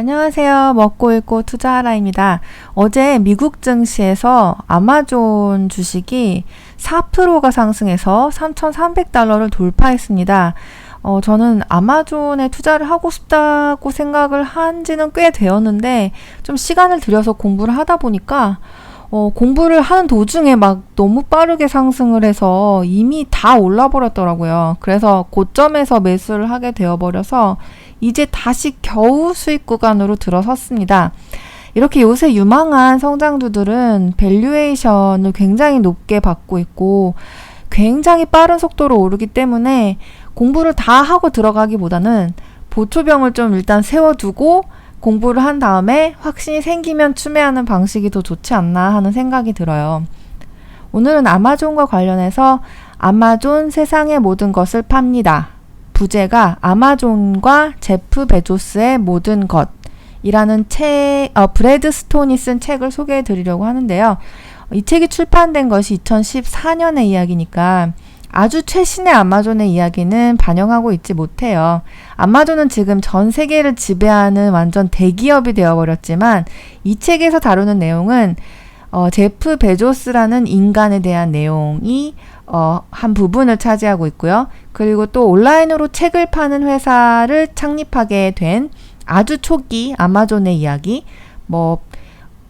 안녕하세요. 먹고 읽고 투자하라입니다. 어제 미국 증시에서 아마존 주식이 4%가 상승해서 3,300달러를 돌파했습니다. 어, 저는 아마존에 투자를 하고 싶다고 생각을 한 지는 꽤 되었는데, 좀 시간을 들여서 공부를 하다 보니까, 어, 공부를 하는 도중에 막 너무 빠르게 상승을 해서 이미 다 올라버렸더라고요. 그래서 고점에서 매수를 하게 되어버려서 이제 다시 겨우 수익 구간으로 들어섰습니다. 이렇게 요새 유망한 성장주들은 밸류에이션을 굉장히 높게 받고 있고 굉장히 빠른 속도로 오르기 때문에 공부를 다 하고 들어가기보다는 보초병을 좀 일단 세워두고 공부를 한 다음에 확신이 생기면 추매하는 방식이 더 좋지 않나 하는 생각이 들어요. 오늘은 아마존과 관련해서 아마존 세상의 모든 것을 팝니다. 부제가 아마존과 제프 베조스의 모든 것이라는 책, 어, 브래드 스톤이 쓴 책을 소개해 드리려고 하는데요. 이 책이 출판된 것이 2014년의 이야기니까 아주 최신의 아마존의 이야기는 반영하고 있지 못해요. 아마존은 지금 전 세계를 지배하는 완전 대기업이 되어버렸지만 이 책에서 다루는 내용은 어, 제프 베조스라는 인간에 대한 내용이 어, 한 부분을 차지하고 있고요. 그리고 또 온라인으로 책을 파는 회사를 창립하게 된 아주 초기 아마존의 이야기, 뭐,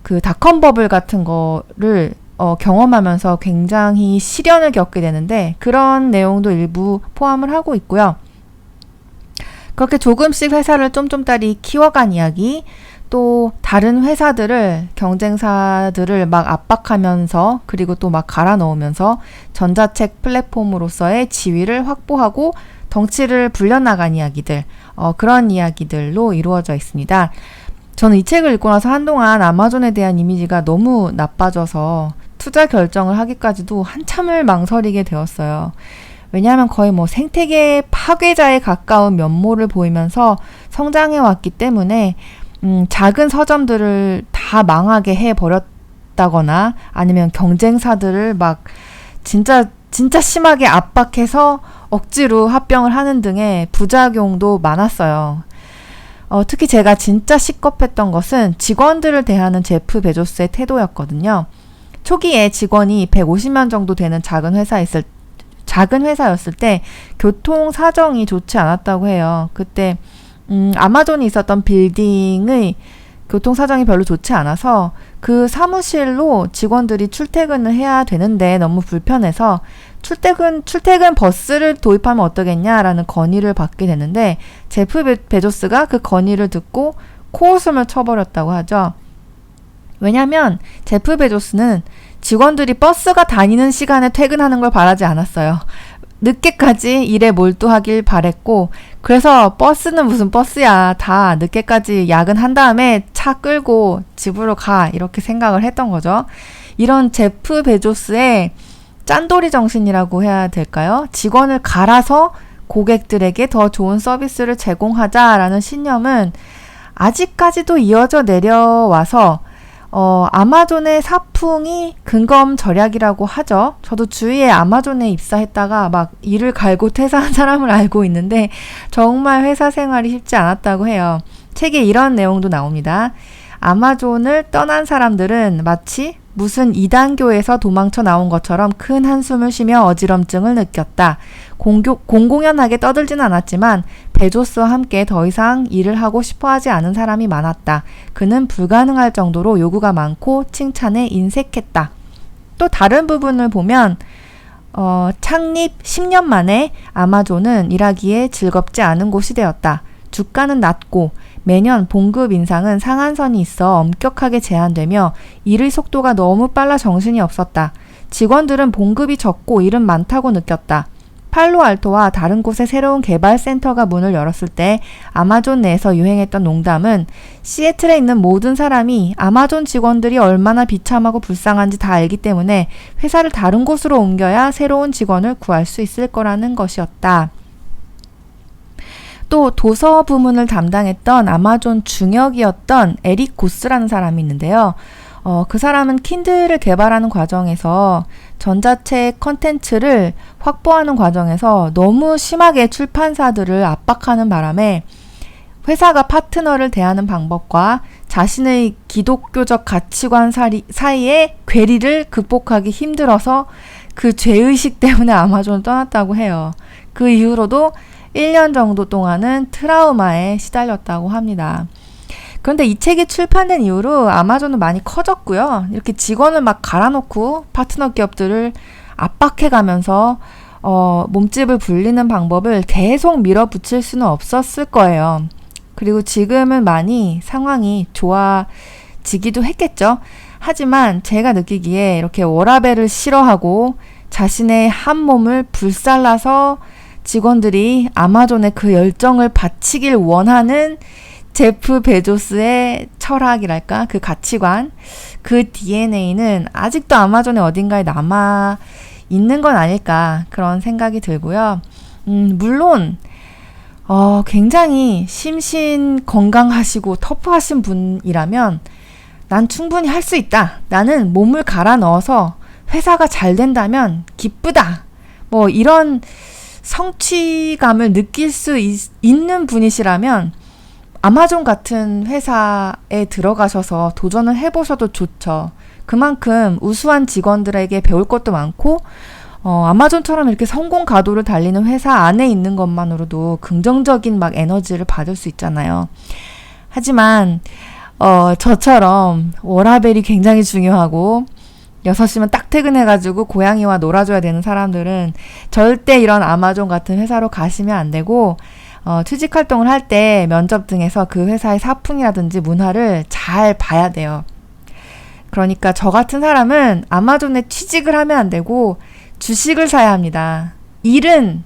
그 닷컴 버블 같은 거를 어, 경험하면서 굉장히 시련을 겪게 되는데 그런 내용도 일부 포함을 하고 있고요. 그렇게 조금씩 회사를 쫌쫌따리 키워간 이야기, 또 다른 회사들을 경쟁사들을 막 압박하면서 그리고 또 막 갈아 넣으면서 전자책 플랫폼으로서의 지위를 확보하고 덩치를 불려나간 이야기들, 어, 그런 이야기들로 이루어져 있습니다. 저는 이 책을 읽고 나서 한동안 아마존에 대한 이미지가 너무 나빠져서 투자 결정을 하기까지도 한참을 망설이게 되었어요. 왜냐하면 거의 뭐 생태계 파괴자에 가까운 면모를 보이면서 성장해 왔기 때문에 음, 작은 서점들을 다 망하게 해 버렸다거나 아니면 경쟁사들을 막 진짜 진짜 심하게 압박해서 억지로 합병을 하는 등의 부작용도 많았어요. 어, 특히 제가 진짜 시겁했던 것은 직원들을 대하는 제프 베조스의 태도였거든요. 초기에 직원이 150만 정도 되는 작은 회사였을 작은 회사였을 때 교통 사정이 좋지 않았다고 해요. 그때 음, 아마존이 있었던 빌딩의 교통 사정이 별로 좋지 않아서 그 사무실로 직원들이 출퇴근을 해야 되는데 너무 불편해서 출퇴근 출퇴근 버스를 도입하면 어떠겠냐라는 건의를 받게 되는데 제프 베조스가 그 건의를 듣고 코웃음을 쳐버렸다고 하죠. 왜냐하면 제프 베조스는 직원들이 버스가 다니는 시간에 퇴근하는 걸 바라지 않았어요. 늦게까지 일에 몰두하길 바랬고, 그래서 버스는 무슨 버스야. 다 늦게까지 야근한 다음에 차 끌고 집으로 가. 이렇게 생각을 했던 거죠. 이런 제프 베조스의 짠돌이 정신이라고 해야 될까요? 직원을 갈아서 고객들에게 더 좋은 서비스를 제공하자라는 신념은 아직까지도 이어져 내려와서 어, 아마존의 사풍이 근검 절약이라고 하죠. 저도 주위에 아마존에 입사했다가 막 일을 갈고 퇴사한 사람을 알고 있는데 정말 회사 생활이 쉽지 않았다고 해요. 책에 이런 내용도 나옵니다. 아마존을 떠난 사람들은 마치 무슨 이단교에서 도망쳐 나온 것처럼 큰 한숨을 쉬며 어지럼증을 느꼈다. 공교, 공공연하게 떠들진 않았지만 베조스와 함께 더 이상 일을 하고 싶어 하지 않은 사람이 많았다. 그는 불가능할 정도로 요구가 많고 칭찬에 인색했다. 또 다른 부분을 보면 어, 창립 10년 만에 아마존은 일하기에 즐겁지 않은 곳이 되었다. 주가는 낮고 매년 봉급 인상은 상한선이 있어 엄격하게 제한되며 일의 속도가 너무 빨라 정신이 없었다. 직원들은 봉급이 적고 일은 많다고 느꼈다. 팔로알토와 다른 곳의 새로운 개발 센터가 문을 열었을 때 아마존 내에서 유행했던 농담은 시애틀에 있는 모든 사람이 아마존 직원들이 얼마나 비참하고 불쌍한지 다 알기 때문에 회사를 다른 곳으로 옮겨야 새로운 직원을 구할 수 있을 거라는 것이었다. 또 도서 부문을 담당했던 아마존 중역이었던 에릭 고스라는 사람이 있는데요. 어, 그 사람은 킨들을 개발하는 과정에서 전자책 컨텐츠를 확보하는 과정에서 너무 심하게 출판사들을 압박하는 바람에 회사가 파트너를 대하는 방법과 자신의 기독교적 가치관 사리, 사이의 괴리를 극복하기 힘들어서 그 죄의식 때문에 아마존을 떠났다고 해요. 그 이후로도 1년 정도 동안은 트라우마에 시달렸다고 합니다. 그런데 이 책이 출판된 이후로 아마존은 많이 커졌고요. 이렇게 직원을 막 갈아놓고 파트너 기업들을 압박해가면서 어, 몸집을 불리는 방법을 계속 밀어붙일 수는 없었을 거예요. 그리고 지금은 많이 상황이 좋아지기도 했겠죠. 하지만 제가 느끼기에 이렇게 워라벨을 싫어하고 자신의 한 몸을 불살라서 직원들이 아마존의 그 열정을 바치길 원하는 제프 베조스의 철학이랄까 그 가치관 그 DNA는 아직도 아마존의 어딘가에 남아 있는 건 아닐까 그런 생각이 들고요. 음, 물론 어, 굉장히 심신 건강하시고 터프하신 분이라면 난 충분히 할 수 있다. 나는 몸을 갈아 넣어서 회사가 잘 된다면 기쁘다. 뭐 이런 성취감을 느낄 수 있, 있는 분이시라면 아마존 같은 회사에 들어가셔서 도전을 해보셔도 좋죠. 그만큼 우수한 직원들에게 배울 것도 많고, 어, 아마존처럼 이렇게 성공 가도를 달리는 회사 안에 있는 것만으로도 긍정적인 막 에너지를 받을 수 있잖아요. 하지만, 어, 저처럼 워라벨이 굉장히 중요하고, 6시면 딱 퇴근해가지고 고양이와 놀아줘야 되는 사람들은 절대 이런 아마존 같은 회사로 가시면 안 되고, 어, 취직 활동을 할 때 면접 등에서 그 회사의 사풍이라든지 문화를 잘 봐야 돼요. 그러니까 저 같은 사람은 아마존에 취직을 하면 안 되고 주식을 사야 합니다. 일은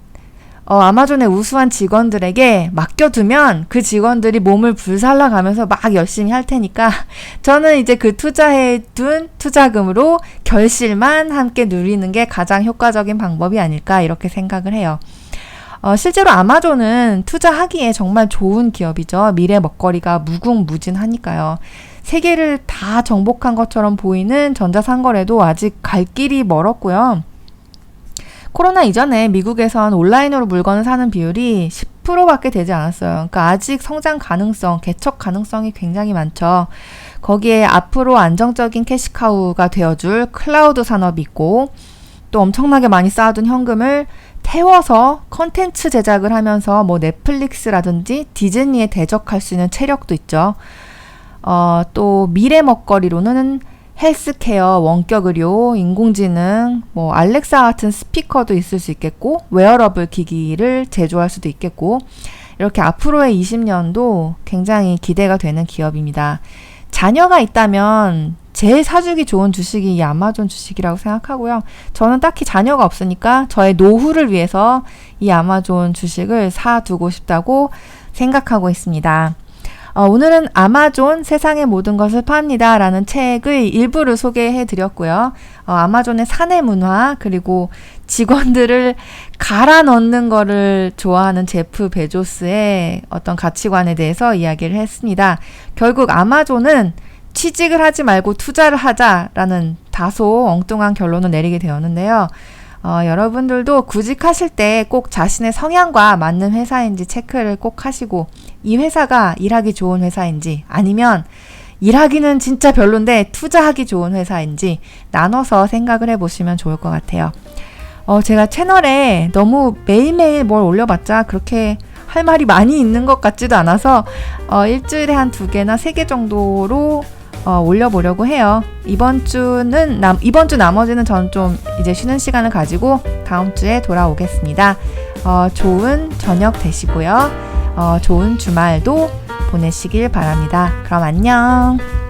어, 아마존의 우수한 직원들에게 맡겨두면 그 직원들이 몸을 불살라 가면서 막 열심히 할 테니까 저는 이제 그 투자해 둔 투자금으로 결실만 함께 누리는 게 가장 효과적인 방법이 아닐까 이렇게 생각을 해요. 어, 실제로 아마존은 투자하기에 정말 좋은 기업이죠. 미래 먹거리가 무궁무진하니까요. 세계를 다 정복한 것처럼 보이는 전자상거래도 아직 갈 길이 멀었고요. 코로나 이전에 미국에선 온라인으로 물건을 사는 비율이 10%밖에 되지 않았어요. 그러니까 아직 성장 가능성, 개척 가능성이 굉장히 많죠. 거기에 앞으로 안정적인 캐시카우가 되어줄 클라우드 산업이 있고 또 엄청나게 많이 쌓아둔 현금을 태워서 컨텐츠 제작을 하면서 뭐 넷플릭스라든지 디즈니에 대적할 수 있는 체력도 있죠. 어, 또 미래 먹거리로는 헬스케어, 원격 의료, 인공지능, 뭐 알렉사 같은 스피커도 있을 수 있겠고 웨어러블 기기를 제조할 수도 있겠고 이렇게 앞으로의 20년도 굉장히 기대가 되는 기업입니다. 자녀가 있다면 제일 사주기 좋은 주식이 이 아마존 주식이라고 생각하고요. 저는 딱히 자녀가 없으니까 저의 노후를 위해서 이 아마존 주식을 사두고 싶다고 생각하고 있습니다. 어, 오늘은 아마존 세상의 모든 것을 팝니다. 라는 책의 일부를 소개해 드렸고요. 어, 아마존의 사내 문화, 그리고 직원들을 갈아 넣는 거를 좋아하는 제프 베조스의 어떤 가치관에 대해서 이야기를 했습니다. 결국 아마존은 취직을 하지 말고 투자를 하자라는 다소 엉뚱한 결론을 내리게 되었는데요. 어, 여러분들도 구직하실 때 꼭 자신의 성향과 맞는 회사인지 체크를 꼭 하시고 이 회사가 일하기 좋은 회사인지 아니면 일하기는 진짜 별론데 투자하기 좋은 회사인지 나눠서 생각을 해보시면 좋을 것 같아요. 어, 제가 채널에 너무 매일매일 뭘 올려봤자 그렇게 할 말이 많이 있는 것 같지도 않아서 어, 일주일에 한 두 개나 세 개 정도로 어, 올려보려고 해요. 이번 주는 남, 이번 주 나머지는 전 좀 이제 쉬는 시간을 가지고 다음 주에 돌아오겠습니다. 어, 좋은 저녁 되시고요. 어, 좋은 주말도 보내시길 바랍니다. 그럼 안녕.